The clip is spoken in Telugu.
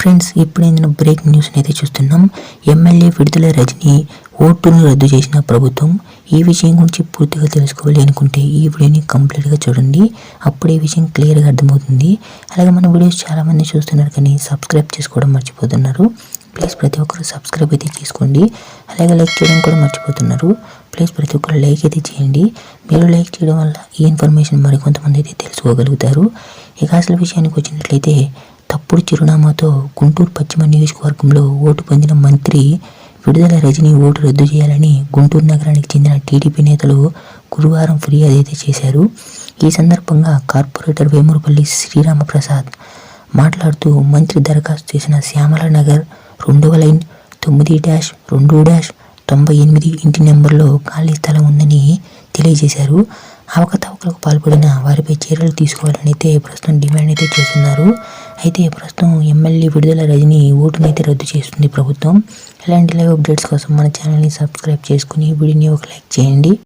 ఫ్రెండ్స్ ఇప్పుడే నేను బ్రేక్ న్యూస్ని అయితే చూస్తున్నాం. ఎమ్మెల్యే విడుదల రజనీ ఓటును రద్దు చేసిన ప్రభుత్వం ఈ విషయం గురించి పూర్తిగా తెలుసుకోవాలి అనుకుంటే ఈ వీడియోని కంప్లీట్గా చూడండి. అప్పుడు ఈ విషయం క్లియర్గా అర్థమవుతుంది. అలాగే మన వీడియోస్ చాలామంది చూస్తున్నారు కానీ సబ్స్క్రైబ్ చేసుకోవడం మర్చిపోతున్నారు. ప్లీజ్ ప్రతి ఒక్కరు సబ్స్క్రైబ్ అయితే చేసుకోండి. అలాగే లైక్ చేయడం కూడా మర్చిపోతున్నారు. ప్లీజ్ ప్రతి ఒక్కరు లైక్ అయితే చేయండి. మీరు లైక్ చేయడం వల్ల ఈ ఇన్ఫర్మేషన్ మరికొంతమంది అయితే తెలుసుకోగలుగుతారు. ఇక అసలు విషయానికి వచ్చినట్లయితే తప్పుడు చిరునామాతో గుంటూరు పశ్చిమ నియోజకవర్గంలో ఓటు పొందిన మంత్రి విడుదల రజనీ ఓటు రద్దు చేయాలని గుంటూరు నగరానికి చెందిన టీడీపీ నేతలు గురువారం ఫిర్యాదు అయితే చేశారు. ఈ సందర్భంగా కార్పొరేటర్ వేమూరుపల్లి శ్రీరామప్రసాద్ మాట్లాడుతూ మంత్రి దరఖాస్తు చేసిన శ్యామల నగర్ రెండవ లైన్ తొమ్మిది డాష్ రెండు డాష్ తొంభై ఎనిమిది ఇంటి నెంబర్లో ఖాళీ స్థలం ఉందని తెలియజేశారు. అవకతవకలకు పాల్పడిన వారిపై చర్యలు తీసుకోవాలని అయితే ప్రస్తుతం డిమాండ్ అయితే చేస్తున్నారు. అయితే ప్రస్తుతం ఎమ్మెల్యే విడుదల రజని ఓటునైతే రద్దు చేస్తుంది ప్రభుత్వం. ఇలాంటి లైవ్ అప్డేట్స్ కోసం మన ఛానల్ని సబ్స్క్రైబ్ చేసుకుని వీడియోని ఒక లైక్ చేయండి.